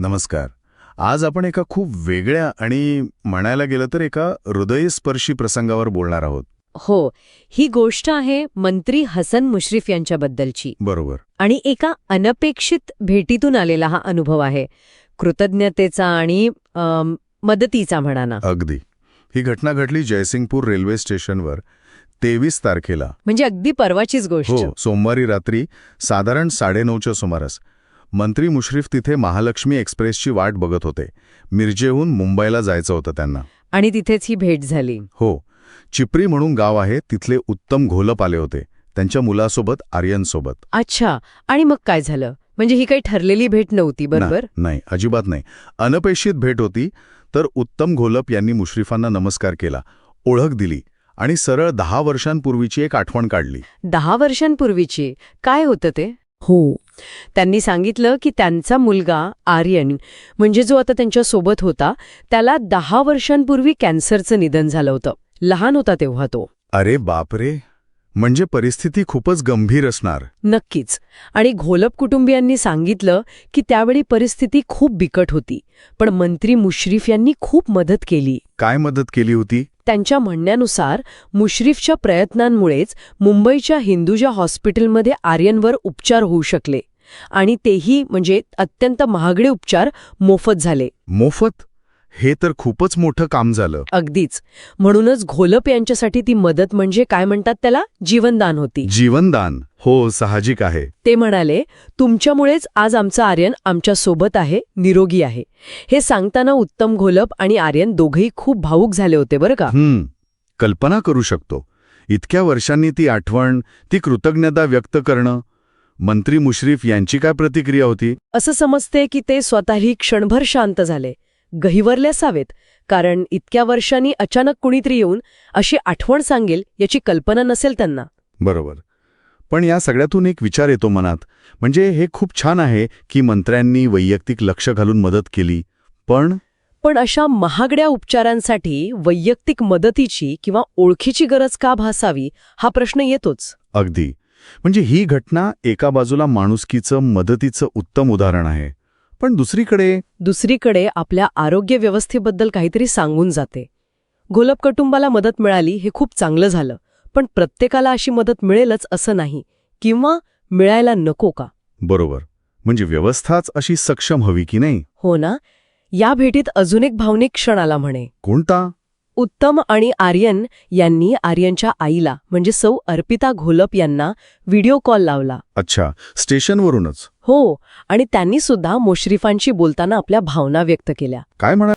नमस्कार. आज आपण एका खूप वेगळ्या आणि म्हणायला गेलं तर एका हृदयस्पर्शी प्रसंगावर बोलणार आहोत. हो ही गोष्ट आहे मंत्री हसन मुश्रीफ यांच्याबद्दलची. बरोबर. आणि एका अनपेक्षित भेटीतून आलेला हा अनुभव आहे. कृतज्ञतेचा आणि अम, मदतीचा म्हणा ना अगदी. ही घटना घडली जयसिंगपूर रेल्वे स्टेशनवर तेवीस तारखेला. म्हणजे अगदी परवाचीच गोष्ट. हो सोमवारी रात्री साधारण साडेनऊच्या सुमारास. मंत्री मुश्रीफ तिथे महालक्ष्मी एक्सप्रेसची वाट बघत होते. मिरजेहून मुंबईला जायचं होतं त्यांना. आणि तिथेच ही भेट झाली. हो. चिपरी म्हणून गाव आहे तिथले उत्तम घोलप आले होते. त्यांच्या मुलासोबत आर्यनसोबत. अच्छा. आणि मग काय झालं? म्हणजे ही काही ठरलेली भेट नव्हती बरोबर? ना- नाही अजिबात नाही. अनपेक्षित भेट होती तर उत्तम घोलप यांनी मुश्रीफांना नमस्कार केला ओळख दिली आणि सरळ दहा वर्षांपूर्वीची एक आठवण काढली. दहा वर्षांपूर्वीची? काय होतं ते? हो. त्यांनी सांगितलं की त्यांचा मुलगा आर्यन म्हणजे जो आता त्यांच्यासोबत होता त्याला दहा वर्षांपूर्वी कॅन्सरचं निधन झालं होतं. लहान होता तेव्हा तो. अरे बापरे! म्हणजे परिस्थिती खूपच गंभीर असणार. नक्कीच. आणि घोलप कुटुंबियांनी सांगितलं की त्यावेळी परिस्थिती खूप बिकट होती पण मंत्री मुश्रीफ यांनी खूप मदत केली. काय मदत केली होती? त्यांच्या म्हणण्यानुसार मुश्रीफच्या प्रयत्नांमुळेच मुंबईच्या हिंदुजा हॉस्पिटलमध्ये आर्यनवर उपचार होऊ शकले. आणि तेही म्हणजे अत्यंत महागडे उपचार मोफत झाले. मोफत? हे तर खूपच मोठं काम झालं. अगदीच. म्हणूनच घोलप यांच्यासाठी ती मदत म्हणजे काय म्हणतात त्याला? जीवनदान होती. जीवनदान. हो साहजिक आहे. ते म्हणाले तुमच्यामुळेच आज आमचं आर्यन आमच्यासोबत आहे निरोगी आहे. हे सांगताना उत्तम घोलप आणि आर्यन दोघेही खूप भावूक झाले होते बरं का? हम्म. कल्पना करू शकतो. इतक्या वर्षांनी ती आठवण ती कृतज्ञता व्यक्त करणं मंत्री मुश्रीफ यांची काय प्रतिक्रिया होती? असं समजते की ते स्वतःही क्षणभर शांत झाले गहिवरले असावेत कारण इतक्या वर्षांनी अचानक कुणीतरी येऊन अशी आठवण सांगेल याची कल्पना नसेल त्यांना. बरोबर. पण या सगळ्यातून एक विचार येतो मनात. म्हणजे हे खूप छान आहे की मंत्र्यांनी वैयक्तिक लक्ष घालून मदत केली पण पण अशा महागड्या उपचारांसाठी वैयक्तिक मदतीची किंवा ओळखीची गरज का भासावी हा प्रश्न येतोच. अगदी. म्हणजे ही घटना एका बाजूला माणुसकीचं मदतीचं उत्तम उदाहरण आहे. पण दुसरीकडे दुसरीकडे आपल्या आरोग्य व्यवस्थेबद्दल काहीतरी सांगून जाते. घोलप कुटुंबाला मदत मिळाली हे खूप चांगलं झालं पण प्रत्येकाला अशी मदत मिळेलच असं नाही किंवा मिळायला नको का? बरोबर. म्हणजे व्यवस्थाच अशी सक्षम हवी की नाही? हो ना? या भेटीत अजून एक भावनिक क्षण आला म्हणे. कोणता? उत्तम आणि आर्यन यांनी आर्यनच्या आईला म्हणजे सौ अर्पिता घोलप यांना व्हिडिओ कॉल लावला. अच्छा स्टेशनवरूनच. हो आणि त्यांनी सुद्धा मुश्रीफांशी बोलताना आपल्या भावना व्यक्त केल्या. काय म्हणा